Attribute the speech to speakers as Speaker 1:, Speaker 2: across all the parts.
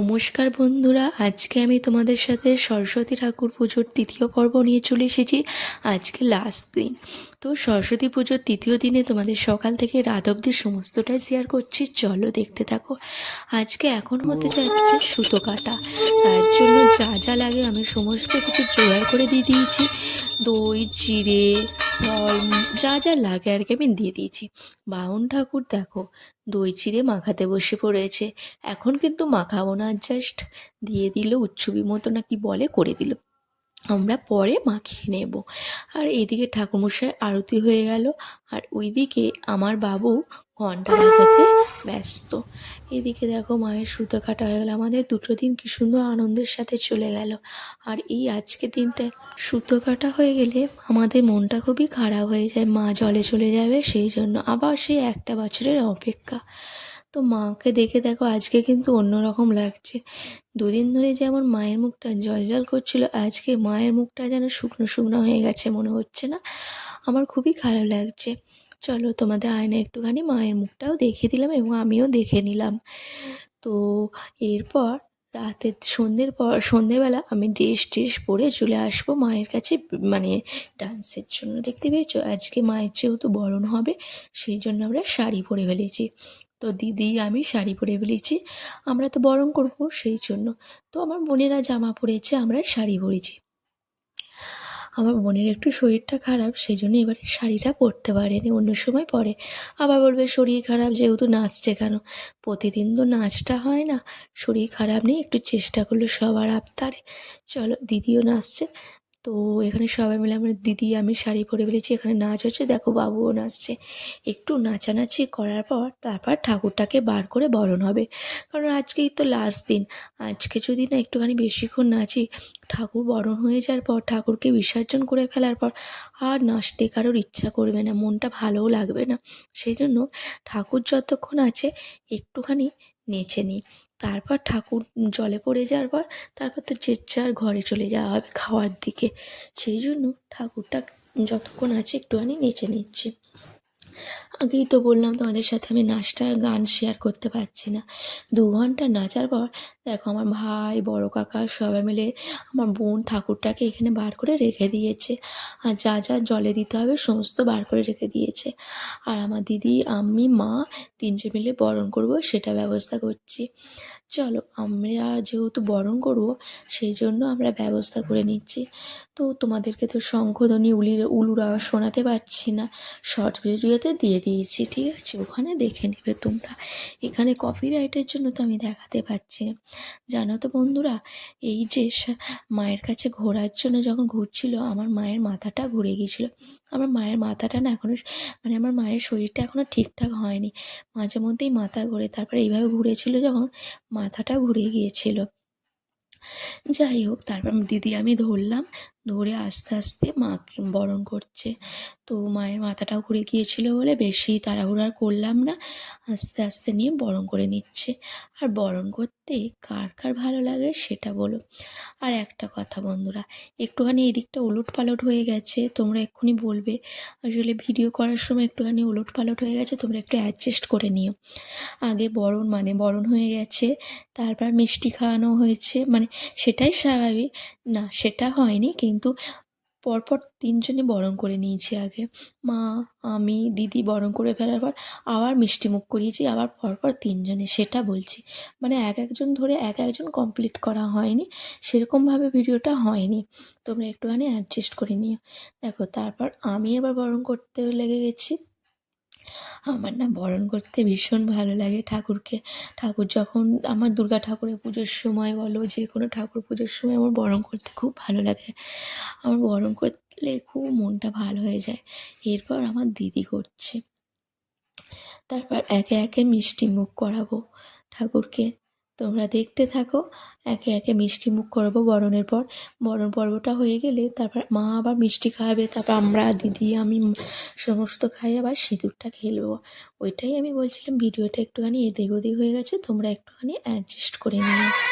Speaker 1: নমস্কার বন্ধুরা, আজকে আমি তোমাদের সাথে সরস্বতী ঠাকুর পুজোর তৃতীয় পর্ব নিয়ে চলে এসেছি, আজকে লাস্ট দিন। তো সরস্বতী পুজোর তৃতীয় দিনে তোমাদের সকাল থেকে রাত অবধি সমস্তটাই শেয়ার করছি, চলো দেখতে থাকো। আজকে এখন হতে যাচ্ছে সুতো কাটা। তার জন্য যা যা লাগে আমি সমস্ত কিছু জোগাড় করে দিয়ে দিয়েছি। দই চিড়ে ফল, যা যা লাগে আর কি আমি দিয়ে দিয়েছি। বাউন ঠাকুর দেখো দই চিরে মাখাতে বসে পড়েছে। এখন কিন্তু মাখাবো না জাস্ট দিয়ে দিল, উচ্ছবি মতো নাকি বলে করে দিল। আমরা পরে মাখিয়ে নেব। আর এদিকে ঠাকুরমশাই আরতি হয়ে গেল। আর ওইদিকে আমার বাবু ঘণ্টা বাজাতে ব্যস্ত। এদিকে দেখো মায়ের সুতো কাটা হয়ে গেল। আমাদের দুটো দিন কি সুন্দর আনন্দের সাথে চলে গেল। আর এই আজকে দিনটা সুতো কাটা হয়ে গেলে আমাদের মনটা খুবই খারাপ হয়ে যায়। মা জলে চলে যাবে, সেই জন্য আবার সেই একটা বছরের অপেক্ষা। তো মাকে দেখে দেখো আজকে কিন্তু অন্যরকম লাগছে। দুদিন ধরে যেমন মায়ের মুখটা জল জল করছিল, আজকে মায়ের মুখটা যেন শুকনো শুকনো হয়ে গেছে মনে হচ্ছে না। আমার খুবই খারাপ লাগছে। চলো তোমাদের আয়না একটুখানি মায়ের মুখটাও দেখিয়ে দিলাম এবং আমিও দেখে নিলাম। তো এরপর রাতের সন্ধ্যের পর সন্ধেবেলা আমি ড্রেস ট্রেস পরে চলে আসব মায়ের কাছে মানে ডান্সের জন্য। দেখতে পেয়েছ? আজকে মায়ের যেহেতু বরণ হবে, সেই জন্য আমরা শাড়ি পরে ফেলেছি। তো দিদি, আমি শাড়ি পরে ফেলেছি, আমরা তো বরণ করব সেই জন্য। তো আমার বোনেরা জামা পরেছে, আমরা শাড়ি পরেছি। আমার বোনের একটু শরীরটা খারাপ সেই জন্য এবারে শাড়িটা পরতে পারেনি, অন্য সময় পরে। আবার বলবে, শরীর খারাপ যেহেতু নাচছে কেন? প্রতিদিন তো নাচটা হয় না, শরীর খারাপ নেই একটু চেষ্টা করল সবার আবতারে। চলো দিদিও নাচছে তো এখানে সবাই মিলে আমার দিদি, আমি শাড়ি পরে ফেলেছি এখানে নাচ হচ্ছে। দেখো বাবুও নাচছে। একটু নাচানাচি করার পর তারপর ঠাকুরটাকে বার করে বরণ হবে। কারণ আজকেই তো লাস্ট দিন। আজকে যদি না একটুখানি বেশিক্ষণ নাচি, ঠাকুর বরণ হয়ে যাওয়ার পর, ঠাকুরকে বিসর্জন করে ফেলার পর আর নাচতে কারোর ইচ্ছা করবে না, মনটা ভালোও লাগবে না। সেই জন্য ঠাকুর যতক্ষণ আছে, একটুখানি নেচে নিই। তারপর ঠাকুর জলে পড়ে যাওয়ার পর তারপর তো যে যার ঘরে চলে যাওয়া হবে খাওয়ার দিকে। সেই জন্য ঠাকুরটা যতক্ষণ আছে একটুখানি নেচে নিচ্ছি। আগেই তো বললাম তোমাদের সাথে আমি নাচটার গান শেয়ার করতে পারছি না। দু ঘণ্টা নাচার পর দেখো আমার ভাই, বড় কাকা সবাই মিলে আমার বোন ঠাকুরটাকে এখানে বার করে রেখে দিয়েছে। আর যা যা জলে দিতে হবে সমস্ত বার করে রেখে দিয়েছে। আর আমার দিদি, আমি, মা তিনজন মিলে বরণ করব সেটা ব্যবস্থা করছি। চলো আমরা যেহেতু বরণ করব, সেই জন্য আমরা ব্যবস্থা করে নিচ্ছি। তো তোমাদেরকে তো শঙ্খধ্বনি উলির, উলুর শোনাতে পারছি না। শর্ট ভিডিওতে দিয়ে দিয়েছি, ঠিক আছে? ওখানে দেখে নেবে তোমরা। এখানে কপিরাইটের জন্য তো আমি দেখাতে পারছি জানো তো বন্ধুরা, এই যে মায়ের কাছে ঘোরার জন্য যখন ঘুরছিল, আমার মায়ের মাথাটা ঘুরে গিয়েছিল। আমার মায়ের মাথাটা না এখনও মানে আমার মায়ের শরীরটা এখনও ঠিকঠাক হয়নি। মাঝে মধ্যেই মাথা ঘোরে, তারপরে এইভাবে ঘুরেছিল যখন মাথাটা ঘুরে গিয়েছিল। যাই হোক তারপর দিদি আমি ধরলাম। ধরে আস্তে আস্তে মাকে বরণ করছে। তো মায়ের মাথাটাও ঘুরে গিয়েছিল বলে বেশি তাড়াহুড়ো করলাম না। আস্তে আস্তে নিয়ে বরণ করে নিচ্ছে। আর বরণ করতে কার কার ভালো লাগে সেটা বলো। আর একটা কথা বন্ধুরা, একটুখানি এদিকটা উলট পালট হয়ে গেছে, তোমরা এক্ষুনি বলবে। আসলে ভিডিও করার সময় একটুখানি উলট পালট হয়ে গেছে, তোমরা একটু অ্যাডজাস্ট করে নিও। আগে বরণ মানে বরণ হয়ে গেছে, তারপর মিষ্টি খাওয়ানো হয়েছে মানে সেটাই স্বাভাবিক। না, সেটা হয়নি কিন্তু পরপর তিনজনে বরণ করে নিয়েছি আগে। মা, আমি, দিদি বরণ করে ফেলার পর আবার মিষ্টি মুখ করিয়েছি, আবার পরপর তিনজনে সেটা বলছি। মানে এক একজন ধরে এক একজন কমপ্লিট করা হয়নি, সেরকমভাবে ভিডিওটা হয়নি। তোমরা একটুখানি অ্যাডজাস্ট করে নিও। দেখো, তারপর আমি এবার বরণ করতে লেগে গেছি। আমার না বরণ করতে ভীষণ ভালো লাগে ঠাকুরকে। ঠাকুর যখন আমার দুর্গা ঠাকুরের পুজোর সময় বলো যে কোনো ঠাকুর পুজোর সময় আমার বরণ করতে খুব ভালো লাগে। আমার বরণ করলে খুব মনটা ভালো হয়ে যায়। এরপর আমার দিদি করছে। তারপর একে একে মিষ্টি মুখ করাবো ঠাকুরকে। তোমরা দেখতে থাকো। একে একে মিষ্টি মুখ করব বরণের পর। বরণ পর্বটা হয়ে গেলে তারপর মা আবার মিষ্টি খাওয়াবে তারপর আমরা, দিদি, আমি সমস্ত খাই, আবার সিঁদুরটা খেলব। ওইটাই আমি বলছিলাম, ভিডিওটা একটুখানি এদিক ওদিক হয়ে গেছে, তোমরা একটুখানি অ্যাডজাস্ট করে নিও।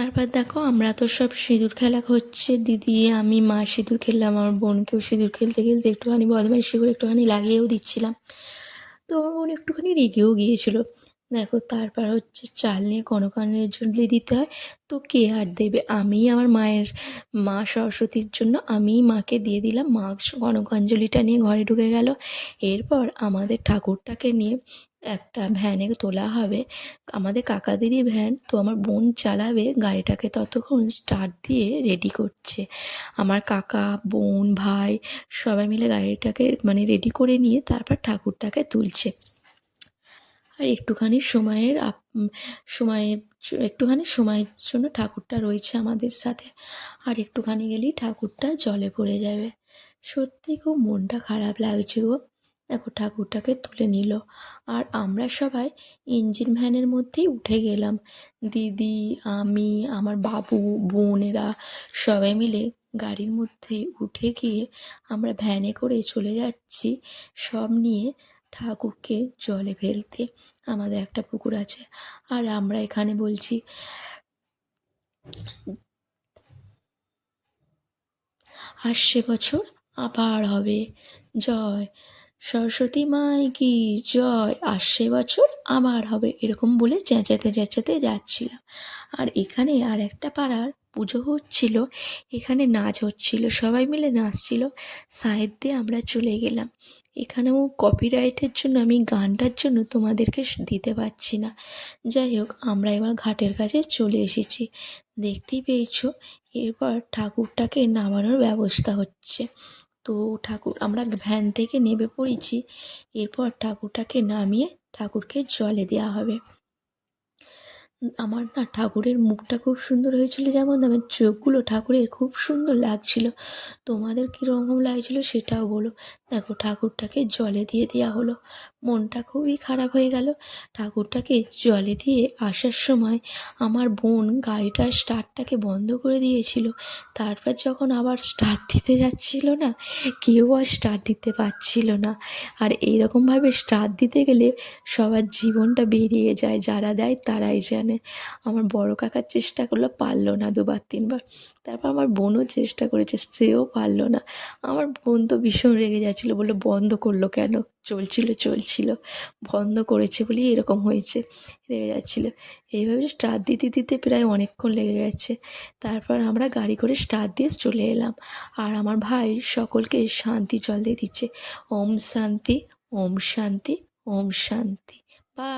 Speaker 1: তারপর দেখো, আমরা তো সব সিঁদুর খেলা হচ্ছে। দিদি, আমি, মা সিঁদুর খেললাম, আমার বোনকেও সিঁদুর খেলতে খেলতে একটুখানি বদমাইশি করে একটুখানি লাগিয়েও দিচ্ছিলাম। তো আমার বোন একটুখানি রেগেও গিয়েছিল। দেখো, তারপর হচ্ছে চাল নিয়ে কনকাঞ্জলি দিতে হয়। তো কে আর দেবে? আমি আমার মায়ের, মা সরস্বতীর জন্য আমিই মাকে দিয়ে দিলাম। মা কনকাঞ্জলিটা নিয়ে ঘরে ঢুকে গেল। এরপর আমাদের ঠাকুরটাকে নিয়ে একটা ভ্যানে তোলা হবে। আমাদের কাকাদেরই ভ্যান। তো আমার বোন চালাবে, গাড়িটাকে ততক্ষণ স্টার্ট দিয়ে রেডি করছে। আমার কাকা, বোন, ভাই সবাই মিলে গাড়িটাকে মানে রেডি করে নিয়ে তারপর ঠাকুরটাকে তুলছে। আর একটুখানি সময়ের আপ সময়ের একটুখানি সময়ের জন্য ঠাকুরটা রয়েছে আমাদের সাথে। আর একটুখানি গেলেই ঠাকুরটা জলে পড়ে যাবে। সত্যি খুব মনটা খারাপ লাগছে গো। দেখো, ঠাকুরটাকে তুলে নিল। আর আমরা সবাই ইঞ্জিন ভ্যানের মধ্যেই উঠে গেলাম। দিদি, আমি, আমার বাবু, বোনেরা সবাই মিলে গাড়ির মধ্যে উঠে গিয়ে আমরা ভ্যানে করে চলে যাচ্ছি। সব নিয়ে ঠাকুরকে জলে ফেলতে আমাদের একটা পুকুর আছে। আর আমরা এখানে বলছি, আসছে বছর আবার হবে। জয় সরস্বতী মাই কি জয়, আসছে বছর আবার হবে। এরকম বলে চেঁচাতে চেঁচাতে যাচ্ছিলাম। আর এখানে আর একটা পাড়ার পুজো হচ্ছিল, এখানে নাচ হচ্ছিল, সবাই মিলে নাচছিল। সাইড দিয়ে আমরা চলে গেলাম। এখানেও কপিরাইটের জন্য আমি গানটার জন্য তোমাদেরকে দিতে পারছি না। যাই হোক, আমরা এবার ঘাটের কাছে চলে এসেছি। দেখতেই পেয়েছ, এরপর ঠাকুরটাকে নামানোর ব্যবস্থা হচ্ছে। তো ঠাকুর, আমরা ভ্যান থেকে নেমে পড়েছি। এরপর ঠাকুরটাকে নামিয়ে ঠাকুরকে জলে দেওয়া হবে। আমার না ঠাকুরের মুখটা খুব সুন্দর হয়েছিল, যেমন আমার চোখগুলো ঠাকুরের খুব সুন্দর লাগছিল। তোমাদের কীরকম লাগছিল সেটাও বলো। দেখো, ঠাকুরটাকে জলে দিয়ে দেওয়া হলো। মনটা খুবই খারাপ হয়ে গেল। ঠাকুরটাকে জলে দিয়ে আসার সময় আমার বোন গাড়িটার স্টার্টটাকে বন্ধ করে দিয়েছিল। তারপর যখন আবার স্টার্ট দিতে যাচ্ছিল না, কেউ আর স্টার্ট দিতে পারছিল না। আর এইরকমভাবে স্টার্ট দিতে গেলে সবার জীবনটা বেরিয়ে যায়, যারা দেয় তারাই জানে। আমার বড় কাকার চেষ্টা করল, পারল না দুবার, তিনবার। তারপর আমার বোনও চেষ্টা করেছে, সেও পারল না। আমার বোন তো ভীষণ রেগে যাচ্ছিল, বলল, বন্ধ করল কেন? চলছিল চলছিল। বন্ধ করেছে বলেই এরকম হয়েছে, লেগে যাচ্ছিল। এইভাবে স্টার্ট দিতে দিতে প্রায় অনেকক্ষণ লেগে গেছে। তারপর আমরা গাড়ি করে স্টার্ট দিয়ে চলে এলাম। আর আমার ভাই সকলকে শান্তি জল দিয়ে দিচ্ছে। ওম শান্তি ওম শান্তি ওম শান্তি। বা